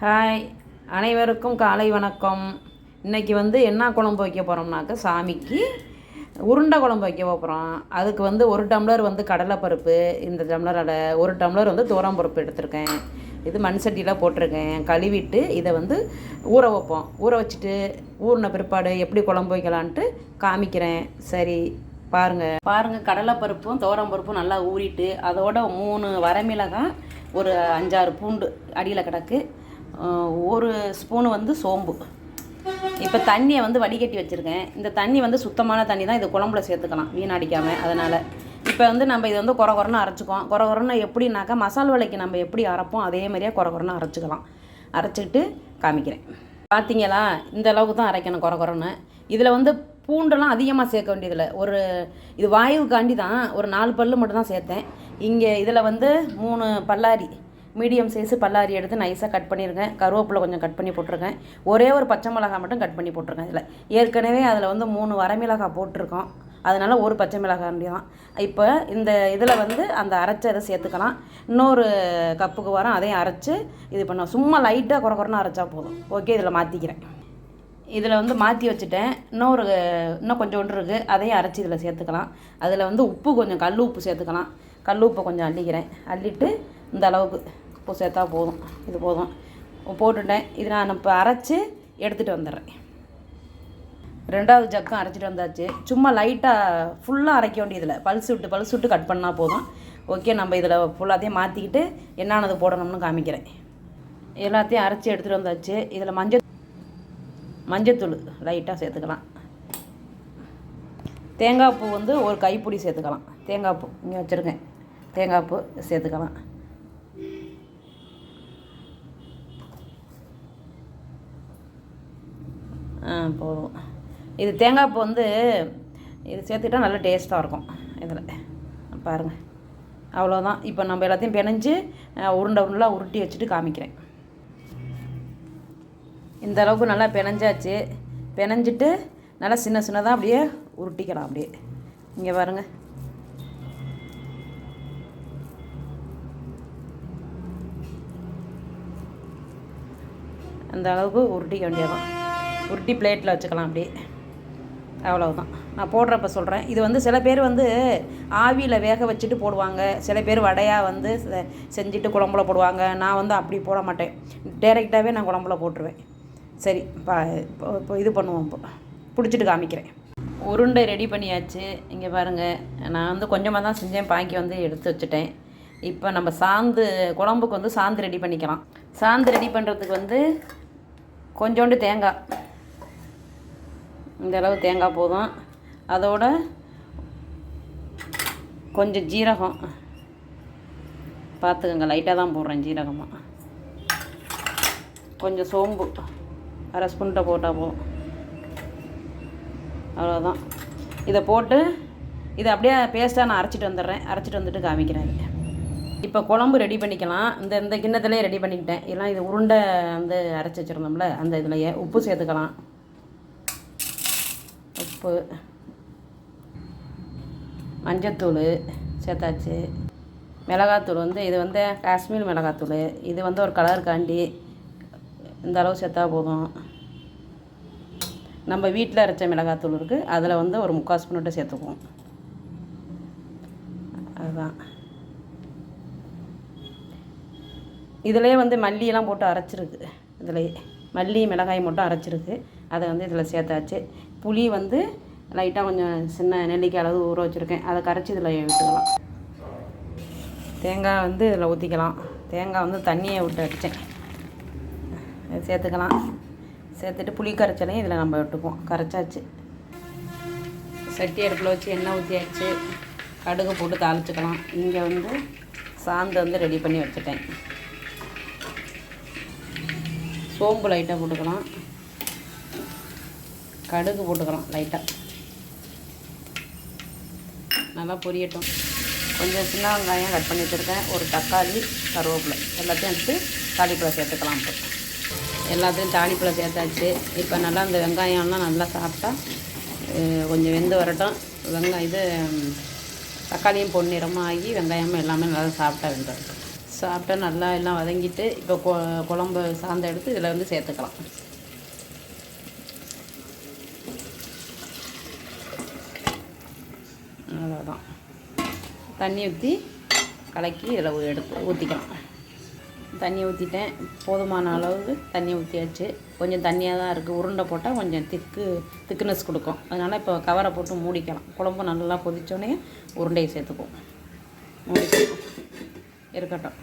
Hi அனைவருக்கும் காலை வணக்கம். இன்றைக்கி வந்து என்ன குழம்பு வைக்க போகிறோம்னாக்க சாமிக்கு உருண்டை குழம்பு வைக்க போகிறோம் அதுக்கு வந்து ஒரு டம்ளர் வந்து கடலைப்பருப்பு இந்த டம்ளரோட ஒரு டம்ளர் வந்து பருப்பு எடுத்திருக்கேன். இது மண் சட்டியில் போட்டிருக்கேன். கழுவிட்டு இதை வந்து ஊற வைப்போம். ஊற வச்சுட்டு ஊறின பிற்பாடு எப்படி குழம்பு வைக்கலான்ட்டு காமிக்கிறேன். சரி பாருங்கள் பாருங்கள் கடலைப்பருப்பும் பருப்பும் நல்லா ஊறிட்டு அதோட மூணு வரமிளகாய் ஒரு அஞ்சாறு பூண்டு அடியில் கிடக்கு. ஒரு ஸ்பூனு வந்து சோம்பு. இப்போ தண்ணியை வந்து வடிகட்டி வச்சுருக்கேன். இந்த தண்ணி வந்து சுத்தமான தண்ணி தான் இது குழம்புல சேர்த்துக்கலாம் வீணடிக்காமல் அதனால். இப்போ வந்து நம்ம இது வந்து குறை குறைன்னு அரைச்சிக்குவோம். குறை குறைன்னு எப்படின்னாக்கா மசால் வலைக்கு நம்ம எப்படி அரைப்போம் அதே மாதிரியே குறை குறைன்னு அரைச்சிக்கலாம். அரைச்சிக்கிட்டு காமிக்கிறேன். பார்த்தீங்களா இந்த அளவுக்கு தான் அரைக்கணும் குறை குறைன்னு இதில் வந்து பூண்டெல்லாம் அதிகமாக சேர்க்க வேண்டியதில்லை. ஒரு இது வாயுக்காண்டி தான் ஒரு நாலு பல்லு மட்டும் தான் சேர்த்தேன். இங்கே இதில் வந்து மூணு பல்லாரி. மீடியம் சைஸ் பல்லாரி எடுத்து நைஸாக கட் பண்ணியிருக்கேன் கருவேப்பிலை கொஞ்சம் கட் பண்ணி போட்டிருக்கேன். ஒரே ஒரு பச்சை மிளகாய் மட்டும் கட் பண்ணி போட்டிருக்கேன் இதில். ஏற்கனவே அதில் வந்து மூணு வரமிளகாய் போட்டிருக்கோம். அதனால ஒரு பச்சை மிளகாய் தான் இப்போ இந்த இதில் வந்து அந்த அரைச்சதை சேர்த்துக்கலாம். இன்னொரு கப்புக்கு வரோம் அதையும் அரைச்சி இது பண்ணோம் சும்மா லைட்டாக குறை குறைன்னு அரைச்சா போதும். ஓகே இதில் மாற்றிக்கிறேன் இதில் வந்து மாற்றி வச்சுட்டேன். இன்னொரு இன்னும் கொஞ்சம் ஒன்று இருக்குது அதையும் அரைச்சி இதில் சேர்த்துக்கலாம். அதில் வந்து உப்பு கொஞ்சம் கல் உப்பு சேர்த்துக்கலாம். கல் உப்பை கொஞ்சம் அள்ளிக்கிறேன். அள்ளிட்டு இந்த அளவுக்கு உப்பு சேர்த்தா போதும். இது போதும். போட்டுட்டேன். இது நான் இப்போ அரைச்சி எடுத்துகிட்டு வந்துடுறேன். ரெண்டாவது ஜக்கம் அரைச்சிட்டு வந்தாச்சு. சும்மா லைட்டாக ஃபுல்லாக அரைக்க வேண்டியதில்லை. பல்ஸ் விட்டு பல்ஸ் விட்டு கட் பண்ணால் போதும். ஓகே நம்ம இதில் ஃபுல்லாத்தையும் மாற்றிக்கிட்டு என்னானது போடணும்னு காமிக்கிறேன். எல்லாத்தையும் அரைச்சி எடுத்துகிட்டு வந்தாச்சு. இதில் மஞ்சள் மஞ்சத்தூள் லைட்டாக சேர்த்துக்கலாம். தேங்காய் பூ வந்து ஒரு கைப்பிடி சேர்த்துக்கலாம். தேங்காய் பூ இங்கே வச்சுருக்கேன். தேங்காய் பூ சேர்த்துக்கலாம். போதும். இது தேங்காய் பூ வந்து இது சேர்த்துக்கிட்டா நல்லா டேஸ்ட்டாக இருக்கும் இதில். பாருங்கள் அவ்வளோதான் இப்போ நம்ம எல்லாத்தையும் பிணைஞ்சு உருண்டை உருண்டெலாம் உருட்டி வச்சுட்டு காமிக்கிறேன். இந்த அளவுக்கு நல்லா பிணைஞ்சாச்சு. பிணைஞ்சிட்டு நல்லா சின்ன சின்னதாக அப்படியே உருட்டிக்கலாம் அப்படியே. இங்கே பாருங்க. அந்த அளவுக்கு உருட்டிக்க வேண்டியதான் உருட்டி பிளேட்டில் வச்சுக்கலாம் அப்படியே. அவ்வளவுதான். நான் போடுறப்ப சொல்கிறேன் இது வந்து சில பேர் வந்து ஆவியில் வேக வச்சுட்டு போடுவாங்க. சில பேர் வடையாக வந்து செஞ்சுட்டு குழம்புல போடுவாங்க. நான் வந்து அப்படி போட மாட்டேன். டைரெக்டாகவே நான் குழம்புல போட்டுருவேன். சரி பா இப்போ இப்போ இது பண்ணுவோம் இப்போ பிடிச்சிட்டு காமிக்கிறேன். உருண்டை ரெடி பண்ணியாச்சு. இங்கே பாருங்கள் நான் வந்து கொஞ்சமாக தான் செஞ்சேன். பாக்கி வந்து எடுத்து வச்சுட்டேன். இப்போ நம்ம சாந்து குழம்புக்கு வந்து சாந்து ரெடி பண்ணிக்கலாம். சாந்து ரெடி பண்ணுறதுக்கு வந்து கொஞ்சோண்டு தேங்காய். இந்தளவு தேங்காய் போதும். அதோட கொஞ்சம் ஜீரகம். பார்த்துக்கோங்க லைட்டாக தான் போடுறேன் ஜீரகமாக கொஞ்சம் சோம்பு அரை ஸ்பூன்ட்ட போட்டால் போதும். அவ்வளோதான் இதை போட்டு இதை அப்படியே பேஸ்ட்டாக நான் அரைச்சிட்டு வந்துடுறேன். அரைச்சிட்டு வந்துட்டு காமிக்கிறேன் இப்போ குழம்பு ரெடி பண்ணிக்கலாம். இந்த இந்த கிண்ணத்துலேயே ரெடி பண்ணிக்கிட்டேன். எல்லாம் இது உருண்டை வந்து அரைச்சி வச்சுருந்தோம்ல அந்த இதுலையே உப்பு சேர்த்துக்கலாம். உப்பு மஞ்சத்தூள் சேர்த்தாச்சு. மிளகாத்தூள் வந்து இது வந்து காஷ்மீர் மிளகாத்தூள். இது வந்து ஒரு கலருக்காண்டி இந்த அளவு சேர்த்தா போதும். நம்ம வீட்டில் அரைச்ச மிளகாத்தூள் இருக்குது அதில் வந்து ஒரு முக்கால் ஸ்பூன் மட்டும் சேர்த்துக்குவோம். அதுதான். இதிலே வந்து மல்லியெல்லாம் போட்டு அரைச்சிருக்கு. இதில் மல்லி மிளகாய் மட்டும் அரைச்சிருக்கு. அதை வந்து இதில் சேர்த்தாச்சு. புளி வந்து லைட்டாக கொஞ்சம் சின்ன நெல்லிக்காய் அளவு ஊற வச்சுருக்கேன். அதை கரைச்சி இதில் விட்டுக்கலாம். தேங்காய் வந்து இதில் ஊற்றிக்கலாம். தேங்காய் வந்து தண்ணியை விட்டு அடித்தேன். அதை சேர்த்துக்கலாம். சேர்த்துட்டு புளி கரைச்சலையும் இதில் நம்ம விட்டுக்குவோம் கரைச்சாச்சு. சட்டி அடுப்பில் வச்சு எண்ணெய் ஊற்றியாச்சு. கடுகு போட்டு தாளிச்சுக்கலாம். இங்கே வந்து சாந்து வந்து ரெடி பண்ணி வச்சுட்டேன். சோம்பு லைட்டாக போட்டுக்கலாம். கடுகு போட்டுக்கலாம் லைட்டாக நல்லா பொரியட்டும். கொஞ்சம் சின்ன வெங்காயம் கட் பண்ணி வச்சுருக்கேன். ஒரு தக்காளி கருவேப்பிலை. எல்லாத்தையும் எடுத்து தாளிப்பில் சேர்த்துக்கலாம் இப்போ. எல்லாத்தையும் தாளிப்பில் சேர்த்தாச்சு. இப்போ நல்லா இந்த வெங்காயம்லாம் நல்லா சாப்பிட்டா கொஞ்சம் வெந்து வரட்டும். வெங்காயம் இது தக்காளியும் பொன்னிறமாக ஆகி வெங்காயமும் எல்லாமே நல்லா சாப்பிட்டா வெந்துடும். சாப்பிட்டா நல்லா எல்லாம் வதங்கிட்டு இப்போ கொ குழம்பு சாந்த எடுத்து இதில் வந்து சேர்த்துக்கலாம். அவ்வளோதான் தண்ணி ஊற்றி கலக்கி இதில் எடுத்து ஊற்றிக்கலாம் தண்ணி ஊற்றிட்டேன் போதுமான அளவுக்கு தண்ணி ஊற்றியாச்சு கொஞ்சம் தண்ணியாக தான் இருக்குது உருண்டை போட்டால் கொஞ்சம் திக்கு திக்னஸ் கொடுக்கும். அதனால் இப்போ கவரை போட்டு மூடிக்கலாம். குழம்பு நல்லா கொதித்தோடனே உருண்டையை சேர்த்துக்குவோம். மூடிக்கலாம். இருக்கட்டும்.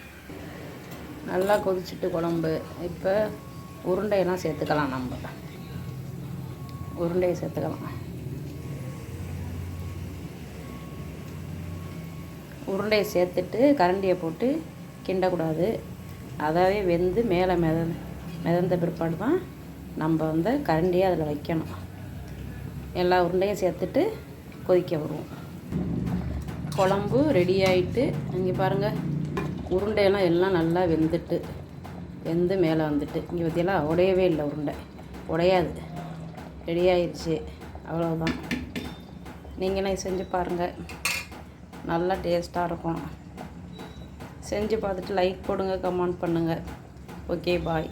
நல்லா கொதிச்சுட்டு குழம்பு. இப்போ உருண்டையெல்லாம் சேர்த்துக்கலாம் நம்ம. உருண்டையை சேர்த்துக்கலாம். உருண்டையை சேர்த்துட்டு கரண்டியை போட்டு கிண்டக்கூடாது. அதாவே வெந்து மேலே மித மிதந்த பிற்பாடு தான் நம்ம வந்து கரண்டியை அதில் வைக்கணும். எல்லா உருண்டையும் சேர்த்துட்டு கொதிக்க விடுவோம். குழம்பு ரெடி ஆகிட்டு இங்கே பாருங்கள் உருண்டையெல்லாம் எல்லாம் நல்லா வெந்துட்டு வெந்து மேலே வந்துட்டு. இங்கே பற்றியெல்லாம் உடையவே இல்லை உருண்டை. உடையாது. ரெடி ஆயிடுச்சு. அவ்வளோதான் நீங்களே செஞ்சு பாருங்கள் நல்லா டேஸ்ட்டாக இருக்கும். செஞ்சு பார்த்துட்டு லைக் போடுங்க கமெண்ட் பண்ணுங்கள் ஓகே பாய்